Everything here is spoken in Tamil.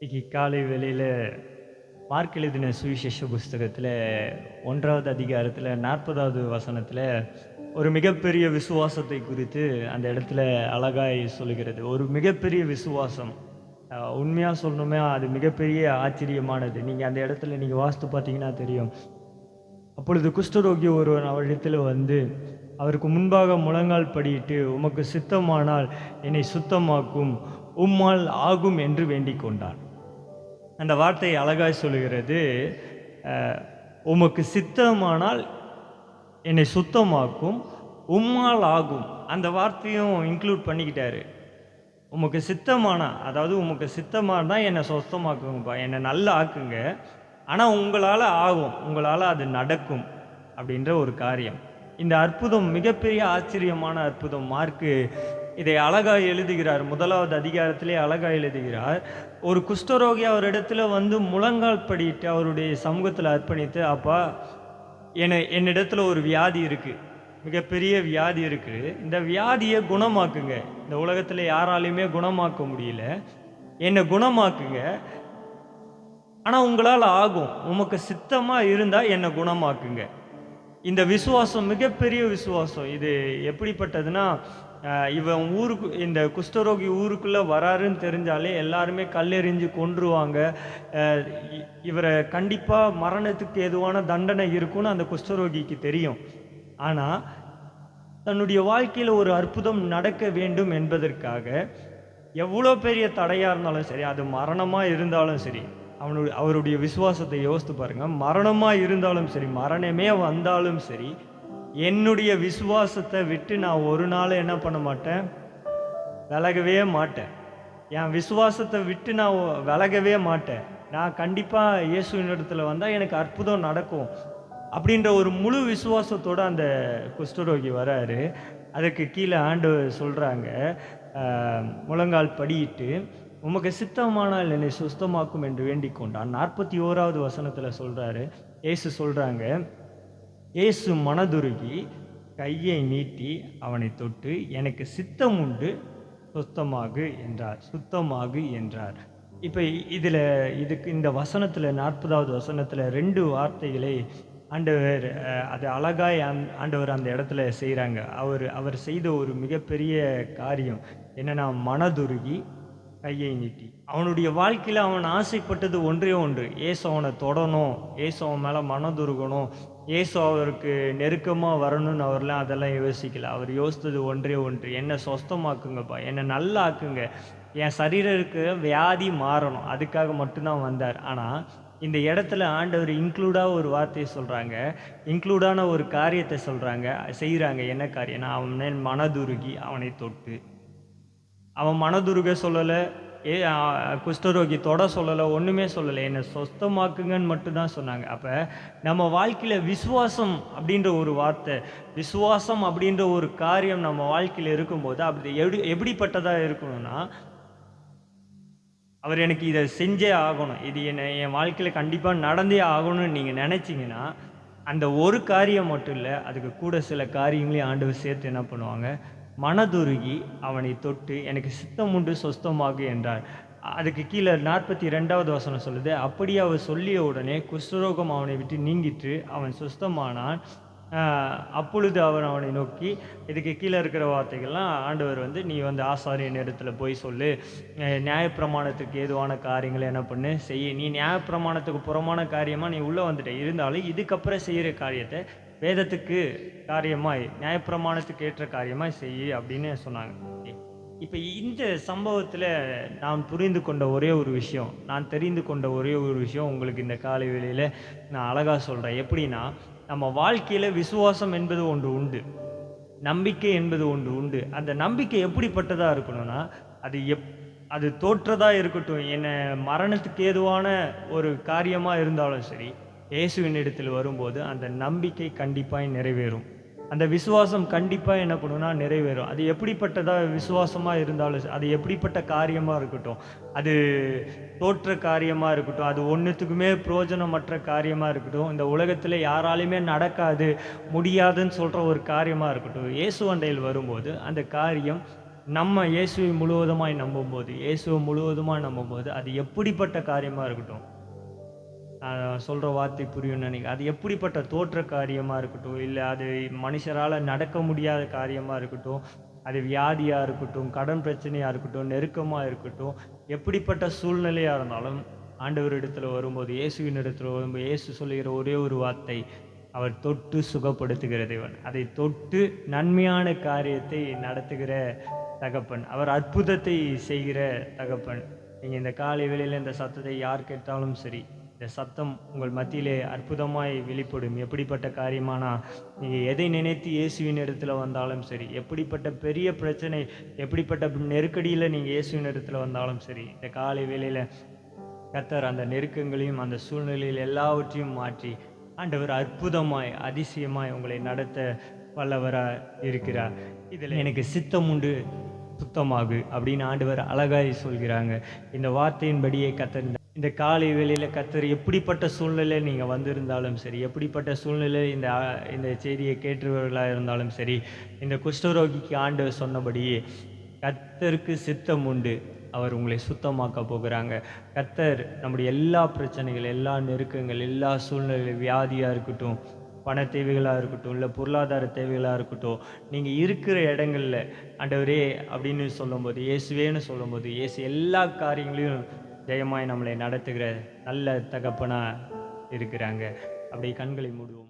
இன்னைக்கு காலை வேளையில் மார்க் எழுதின சுவிசேஷ புஸ்தகத்தில் ஒன்றாவது அதிகாரத்தில் நாற்பதாவது வசனத்தில் ஒரு மிகப்பெரிய விசுவாசத்தை குறித்து அந்த இடத்துல அழகாய் சொல்லுகிறது. ஒரு மிகப்பெரிய விசுவாசம். உண்மையாக சொல்லணுமே அது மிகப்பெரிய ஆச்சரியமானது. நீங்கள் அந்த இடத்துல நீங்கள் வாஸ்து பார்த்தீங்கன்னா தெரியும். அப்பொழுது குஷ்டரோகி ஒருவன் அவரிடத்தில் வந்து அவருக்கு முன்பாக முழங்கால் படியிட்டு உமக்கு சித்தமானால் என்னை சுத்தமாக்கும். உம்மால் ஆகும் என்று வேண்டிக் கொண்டான். அந்த வார்த்தை அழகாய் சொல்லுகிறது உமக்கு சித்தமானால் என்னை சுத்தமாக்கும் உம்மால் ஆகும். அந்த வார்த்தையும் இன்க்ளூட் பண்ணிக்கிட்டாரு. உமக்கு சித்தமான அதாவது உமக்கு சித்தமானா என்னை சுத்தமாக்குங்கப்பா என்னை நல்லா ஆக்குங்க. ஆனால் உங்களால் ஆகும் உங்களால் அது நடக்கும் அப்படின்ற ஒரு காரியம். இந்த அற்புதம் மிகப்பெரிய ஆச்சரியமான அற்புதம். மார்க்கு இதை அழகாக எழுதுகிறார். முதலாவது அதிகாரத்திலே அழகாக எழுதுகிறார். ஒரு குஷ்டரோகி அவரிடத்துல வந்து முழங்கால் படிட்டு அவருடைய சமூகத்தில் அர்ப்பணித்து அப்பா என என்னிடத்துல ஒரு வியாதி இருக்குது மிகப்பெரிய வியாதி இருக்குது இந்த வியாதியை குணமாக்குங்க. இந்த உலகத்தில் யாராலையுமே குணமாக்க முடியல. என்னை குணமாக்குங்க. ஆனால் உங்களால் ஆகும். உமக்கு சித்தமாக இருந்தால் என்னை குணமாக்குங்க. இந்த விசுவாசம் மிகப்பெரிய விசுவாசம். இது எப்படிப்பட்டதுன்னா இவன் ஊருக்கு இந்த குஷ்டரோகி ஊருக்குள்ளே வராருன்னு தெரிஞ்சாலே எல்லாருமே கல்லெறிஞ்சு கொன்றுவாங்க. இ- இவரை கண்டிப்பாக மரணத்துக்கு எதுவான தண்டனை இருக்கும்னு அந்த குஷ்டரோகிக்கு தெரியும். ஆனால் தன்னுடைய வாழ்க்கையில் ஒரு அற்புதம் நடக்க வேண்டும் என்பதற்காக எவ்வளோ பெரிய தடையாக இருந்தாலும் சரி அது மரணமாக இருந்தாலும் சரி அவனுடைய அவருடைய விசுவாசத்தை யோசித்து பாருங்கள் மரணமாக இருந்தாலும் சரி மரணமே வந்தாலும் சரி என்னுடைய விசுவாசத்தை விட்டு நான் ஒரு நாள் என்ன பண்ண மாட்டேன்? விலகவே மாட்டேன். என் விசுவாசத்தை விட்டு நான் விலகவே மாட்டேன். நான் கண்டிப்பாக இயேசுவின் இடத்துல வந்தால் எனக்கு அற்புதம் நடக்கும். அப்படின்ற ஒரு முழு விசுவாசத்தோடு அந்த குஷ்டரோகி வராரு. அதுக்கு கீழே ஆண்டு சொல்கிறாங்க முழங்கால் படியிட்டு உமக்கு சித்தமானால் என்னை சுஸ்தமாக்கும் என்று வேண்டிக் கொண்டான். நாற்பத்தி ஓராவது வசனத்தில் சொல்கிறாரு இயேசு சொல்கிறாங்க இயேசு மனதுருகி கையை நீட்டி அவனை தொட்டு எனக்கு சித்தம் உண்டு சுத்தமாகு என்றார். சுத்தமாகு என்றார். இப்போ இதில் இதுக்கு இந்த வசனத்தில் நாற்பதாவது வசனத்தில் ரெண்டு வார்த்தைகளை ஆண்டவர் அது அழகாய் ஆண்டவர் அந்த இடத்துல செய்கிறாங்க அவர் அவர் செய்த ஒரு மிகப்பெரிய காரியம் என்னன்னா மனதுருகி கையை நீட்டி. அவனுடைய வாழ்க்கையில் அவன் ஆசைப்பட்டது ஒன்றே ஒன்று. ஏசு அவனை தொடணும். ஏசு அவன் மேலே மனதுருகணும். இயேசு அவருக்கு நெருக்கமாக வரணும்னு அவர்லாம் அதெல்லாம் யோசிக்கல. அவர் யோசித்தது ஒன்றே ஒன்று என்னை சொஸ்தமாக்குங்கப்பா என்னை நல்லா ஆக்குங்க என் சரீரருக்கு வியாதி மாறணும். அதுக்காக மட்டும்தான் வந்தார். ஆனால் இந்த இடத்துல ஆண்டவர் இன்க்ளூடாக ஒரு வார்த்தையை சொல்கிறாங்க இன்க்ளூடான ஒரு காரியத்தை சொல்கிறாங்க செய்கிறாங்க என்ன காரியம்னா அவன் மனதுருகி அவனை தொட்டு. அவன் மனதுருக சொல்லலை. ஏ குஷ்டரோகி தொட சொல்லலை ஒன்றுமே சொல்லலை. என்னை சொஸ்தமாக்குங்கன்னு மட்டும்தான் சொன்னாங்க. அப்போ நம்ம வாழ்க்கையில் விசுவாசம் அப்படின்ற ஒரு வார்த்தை விசுவாசம் அப்படின்ற ஒரு காரியம் நம்ம வாழ்க்கையில் இருக்கும்போது அப்படி எப்படி எப்படிப்பட்டதாக இருக்கணும்னா அவர் எனக்கு இதை செஞ்சே ஆகணும். இது என்னை என் வாழ்க்கையில் கண்டிப்பாக நடந்தே ஆகணும்னு நீங்கள் நினச்சிங்கன்னா அந்த ஒரு காரியம் மட்டும் இல்லை அதுக்கு கூட சில காரியங்களையும் ஆண்டவர் சேர்த்து என்ன பண்ணுவாங்க? மனதுருகி அவனை தொட்டு எனக்கு சித்தம் உண்டு சொஸ்தமாகு என்றார். அதுக்கு கீழே நாற்பத்தி ரெண்டாவது வசனம் சொல்லுது அப்படி அவர் சொல்லிய உடனே குஷ்டரோகம் அவனை விட்டு நீங்கிட்டு அவன் சுஸ்தமானான். அப்பொழுது அவர் அவனை நோக்கி இதுக்கு கீழே இருக்கிற வார்த்தைகள்லாம் ஆண்டவர் வந்து நீ வந்து ஆசாரியன் இடத்துல போய் சொல்லு. நியாயப்பிரமாணத்துக்கு ஏதுவான காரியங்களை என்ன பண்ணு? செய்ய. நீ நியாயப்பிரமாணத்துக்கு புறமான காரியமாக நீ உள்ளே வந்துட்ட. இருந்தாலும் இதுக்கப்புறம் செய்கிற காரியத்தை வேதத்துக்கு காரியமாய் நியாயப்பிரமாணத்துக்கு ஏற்ற காரியமாய் செய் அப்படின்னு சொன்னாங்க. இப்போ இந்த சம்பவத்தில் நான் புரிந்து கொண்ட ஒரே ஒரு விஷயம் நான் தெரிந்து கொண்ட ஒரே ஒரு விஷயம் உங்களுக்கு இந்த காலை வேளையில் நான் அழகாக சொல்கிறேன் எப்படின்னா நம்ம வாழ்க்கையில் விசுவாசம் என்பது ஒன்று உண்டு நம்பிக்கை என்பது ஒன்று உண்டு. அந்த நம்பிக்கை எப்படிப்பட்டதாக இருக்கணும்னா அது எப் அது தோற்றதாக இருக்கட்டும் என்ன மரணத்துக்கு ஏதுவான ஒரு காரியமாக இருந்தாலும் சரி இயேசுவின் இடத்தில் வரும்போது அந்த நம்பிக்கை கண்டிப்பாக நிறைவேறும். அந்த விசுவாசம் கண்டிப்பாக என்ன பண்ணுன்னா நிறைவேறும். அது எப்படிப்பட்டதாக விசுவாசமாக இருந்தாலும் அது எப்படிப்பட்ட காரியமாக இருக்கட்டும் அது தோற்ற காரியமாக இருக்கட்டும் அது ஒன்றுத்துக்குமே பிரயோஜனமற்ற காரியமாக இருக்கட்டும் இந்த உலகத்தில் யாராலையுமே நடக்காது முடியாதுன்னு சொல்கிற ஒரு காரியமாக இருக்கட்டும் இயேசு அண்டையில் வரும்போது அந்த காரியம் நம்ம இயேசுவை முழுவதுமாய் நம்பும்போது இயேசுவை முழுவதுமாக நம்பும்போது அது எப்படிப்பட்ட காரியமாக இருக்கட்டும் சொல்கிற வார்த்தை புரியும்னு நினைக்கிறேன். அது எப்படிப்பட்ட தோற்ற காரியமாக இருக்கட்டும் இல்லை அது மனுஷரால் நடக்க முடியாத காரியமாக இருக்கட்டும் அது வியாதியாக இருக்கட்டும் கடன் பிரச்சனையாக இருக்கட்டும் நெருக்கமாக இருக்கட்டும் எப்படிப்பட்ட சூழ்நிலையாக இருந்தாலும் ஆண்டவரிடத்தில் வரும்போது இயேசுவின் இடத்துல வரும்போது இயேசு சொல்லுகிற ஒரே ஒரு வார்த்தை அவர் தொட்டு சுகப்படுத்துகிற தேவன். அதை தொட்டு நன்மையான காரியத்தை நடத்துகிற தகப்பன். அவர் அற்புதத்தை செய்கிற தகப்பன். நீங்கள் இந்த காலை வேளையில் இந்த சத்தத்தை யார் கேட்டாலும் சரி இந்த சத்தம் உங்கள் மத்தியிலே அற்புதமாய் வெளிப்படும். எப்படிப்பட்ட காரியமானா நீங்கள் எதை நினைத்து இயேசுவின் இடத்துல வந்தாலும் சரி எப்படிப்பட்ட பெரிய பிரச்சனை எப்படிப்பட்ட நெருக்கடியில் நீங்கள் இயேசுவின் இடத்துல வந்தாலும் சரி இந்த காலை வேளையில் கத்தர் அந்த நெருக்கங்களையும் அந்த சூழ்நிலையில் எல்லாவற்றையும் மாற்றி ஆண்டவர் அற்புதமாய் அதிசயமாய் உங்களை நடத்த வல்லவராக இருக்கிறார். இதில் எனக்கு சித்தம் உண்டு சுத்தமாகு அப்படின்னு ஆண்டவர் அழகாய் சொல்கிறாங்க. இந்த வார்த்தையின்படியே கத்தர் இந்த- காலை வேளையில் கத்தர் எப்படிப்பட்ட சூழ்நிலை நீங்கள் வந்திருந்தாலும் சரி எப்படிப்பட்ட சூழ்நிலை இந்த இந்த செய்தியை கேட்டவர்களாக இருந்தாலும் சரி இந்த குஷ்டரோகிக்கு ஆண்டு சொன்னபடியே கத்தருக்கு சித்தம் உண்டு. அவர் உங்களை சுத்தமாக்க போகிறாங்க. கத்தர் நம்முடைய எல்லா பிரச்சனைகள் எல்லா நெருக்கங்கள் எல்லா சூழ்நிலை வியாதியாக இருக்கட்டும் பண தேவைகளாக இருக்கட்டும் இல்லை பொருளாதார தேவைகளாக இருக்கட்டும் நீங்கள் இருக்கிற இடங்களில் ஆண்டவரே அப்படின்னு சொல்லும்போது இயேசுவேன்னு சொல்லும்போது இயேசு எல்லா காரியங்களையும் ஜெயமாய் நம்மளை நடத்துகிற நல்ல தகப்பனாக இருக்கிறாங்க. அப்படி கண்களை மூடுவோம்.